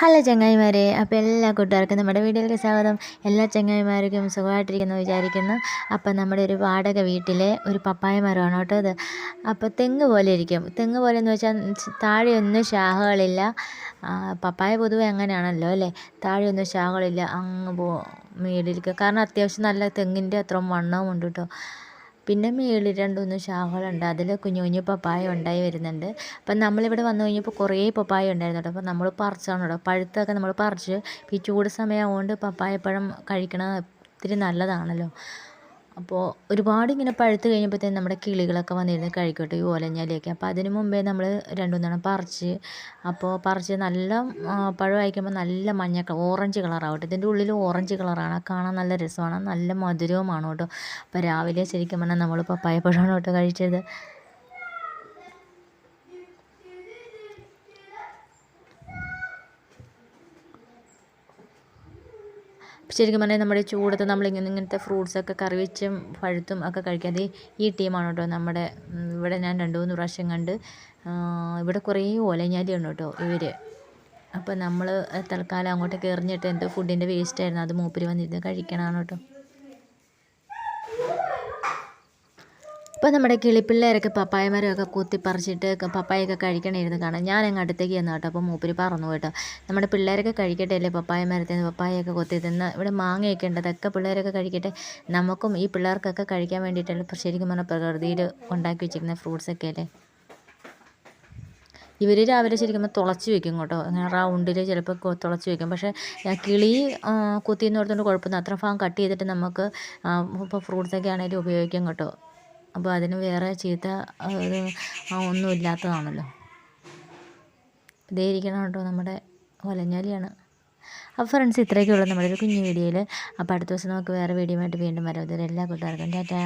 Hello ചങ്ങായിമാരെ അപ്പോൾ എല്ലാ കൂട്ടുകാർക്കും നമ്മുടെ വീഡിയോയിലേക്ക് സ്വാഗതം. എല്ലാ ചങ്ങായിമാർക്കും സുഖമായിട്ടിരിക്കുന്നു വിചാരിക്കുന്നു. അപ്പോൾ നമ്മുടെ ഒരു വാടക വീട്ടിലെ ഒരു പപ്പായ മരമാണ് കേട്ടോ ഇത്. അപ്പോൾ തെങ്ങ് പോലെ ഇരിക്കും. തെങ്ങ് പോലെ എന്ന് വെച്ചാൽ താഴെയൊന്നും ശാഖകളില്ല. പപ്പായ പൊതുവെ അങ്ങനെയാണല്ലോ അല്ലേ? താഴെയൊന്നും ശാഖകളില്ല. അങ്ങ് പോ മീടിരിക്കും. കാരണം അത്യാവശ്യം നല്ല തെങ്ങിന്റെ അത്ര വണ്ണവും ഉണ്ട് കേട്ടോ. പിന്നെ മേളിൽ രണ്ടുമൂന്ന് ശാഖകളുണ്ട് അതിൽ കുഞ്ഞു കുഞ്ഞു പപ്പായ ഉണ്ടായി വരുന്നുണ്ട്. അപ്പം നമ്മളിവിടെ വന്നു കഴിഞ്ഞപ്പോൾ കുറേ പപ്പായ ഉണ്ടായിരുന്നു കേട്ടോ. അപ്പോൾ നമ്മൾ പറിച്ചാണ് കേട്ടോ. പഴുത്തൊക്കെ നമ്മൾ പറിച്ച് ഈ ചൂട് സമയമായതുകൊണ്ട് പപ്പായപ്പഴം കഴിക്കണത് ഒത്തിരി നല്ലതാണല്ലോ. അപ്പോൾ ഒരുപാട് ഇങ്ങനെ പഴുത്ത് കഴിഞ്ഞപ്പോഴത്തേന് നമ്മുടെ കിളികളൊക്കെ വന്നിരുന്ന് കഴിക്കട്ടെ ഈ ഓലഞ്ഞാലിയൊക്കെ. അപ്പോൾ അതിന് മുമ്പേ നമ്മൾ രണ്ടു മൂന്നെണ്ണം പറിച്ച് അപ്പോൾ പറിച്ച് നല്ല പഴം അയക്കുമ്പോൾ നല്ല മഞ്ഞ ഓറഞ്ച് കളറാവട്ടെ. ഇതിന്റെ ഉള്ളിൽ ഓറഞ്ച് കളറാണ്. കാണാൻ നല്ല രസമാണ്. നല്ല മധുരവുമാണ് കേട്ടോ. അപ്പോൾ രാവിലെ ശരിക്കും പറഞ്ഞാൽ നമ്മൾ പപ്പായ പഴമാണ് കേട്ടോ കഴിച്ചത്. ശരിക്കും പറഞ്ഞാൽ നമ്മുടെ ചൂടത്ത് നമ്മൾ ഇങ്ങനെ ഇങ്ങനത്തെ ഫ്രൂട്ട്സൊക്കെ കറി വെച്ചും പഴുത്തും ഒക്കെ കഴിക്കാതെ ഈ ടീമാണ് കേട്ടോ നമ്മുടെ ഇവിടെ ഞാൻ രണ്ട് മൂന്ന് പ്രാവശ്യം കണ്ട് ഇവിടെ കുറേ ഓലഞ്ഞാലിയാണ് കേട്ടോ ഇവർ അപ്പോൾ നമ്മൾ തൽക്കാലം അങ്ങോട്ടേക്ക് എറിഞ്ഞിട്ട് എന്തോ ഫുഡിന്റെ വേസ്റ്റായിരുന്നു അത് മൂപ്പര് വന്നിരുന്ന് കഴിക്കണമാണ് കേട്ടോ. അപ്പോൾ നമ്മുടെ കിളിപ്പിള്ളേരൊക്കെ പപ്പായ മരമൊക്കെ കുത്തിപ്പറിച്ചിട്ട് പപ്പായൊക്കെ കഴിക്കണിരുന്ന് കാണാം ഞാൻ അങ്ങ് അടുത്തേക്ക് ചെന്നു കേട്ടോ. അപ്പോൾ മൂപ്പര് പറന്നു കേട്ടോ. നമ്മുടെ പിള്ളേരൊക്കെ കഴിക്കട്ടെ അല്ലേ പപ്പായ മരത്തിൽ നിന്ന് പപ്പായൊക്കെ കൊത്തി തിന്ന്? ഇവിടെ മാങ്ങയൊക്കെ ഉണ്ട്. അതൊക്കെ പിള്ളേരൊക്കെ കഴിക്കട്ടെ. നമുക്കും ഈ പിള്ളേർക്കൊക്കെ കഴിക്കാൻ വേണ്ടിയിട്ടല്ലേ ശരിക്കും പറഞ്ഞാൽ പ്രകൃതിയിൽ ഉണ്ടാക്കി വെച്ചിരിക്കുന്ന ഫ്രൂട്ട്സൊക്കെ അല്ലേ? ഇവർ രാവിലെ ശരിക്കും തുളച്ച് വെക്കും കേട്ടോ. അങ്ങനെ റൗണ്ടിൽ ചിലപ്പോൾ തുളച്ച് വെക്കും. പക്ഷേ കിളി കുത്തിയെന്ന് ഓർത്തുകൊണ്ട് കുഴപ്പമൊന്നും അത്ര ഭാഗം കട്ട് ചെയ്തിട്ട് നമുക്ക് ഇപ്പോൾ ഫ്രൂട്ട്സൊക്കെ ആണെങ്കിലും ഉപയോഗിക്കാം കേട്ടോ. അപ്പോൾ അതിന് വേറെ ചീത്ത ഒരു ഒന്നും ഇല്ലാത്തതാണല്ലോ. ഇതേ ഇരിക്കണം കേട്ടോ നമ്മുടെ ഒലഞ്ഞാലിയാണ് അപ്പോൾ ഫ്രണ്ട്സ് ഇത്രയൊക്കെ ഉള്ളൂ നമ്മുടെ ഒരു കുഞ്ഞു വീഡിയോയിൽ അപ്പോൾ അടുത്ത ദിവസം നമുക്ക് വേറെ വീഡിയോ ആയിട്ട് വീണ്ടും വരാം. ഇതുവരെ എല്ലാ കൂട്ടുകാർക്കും ടാറ്റാ.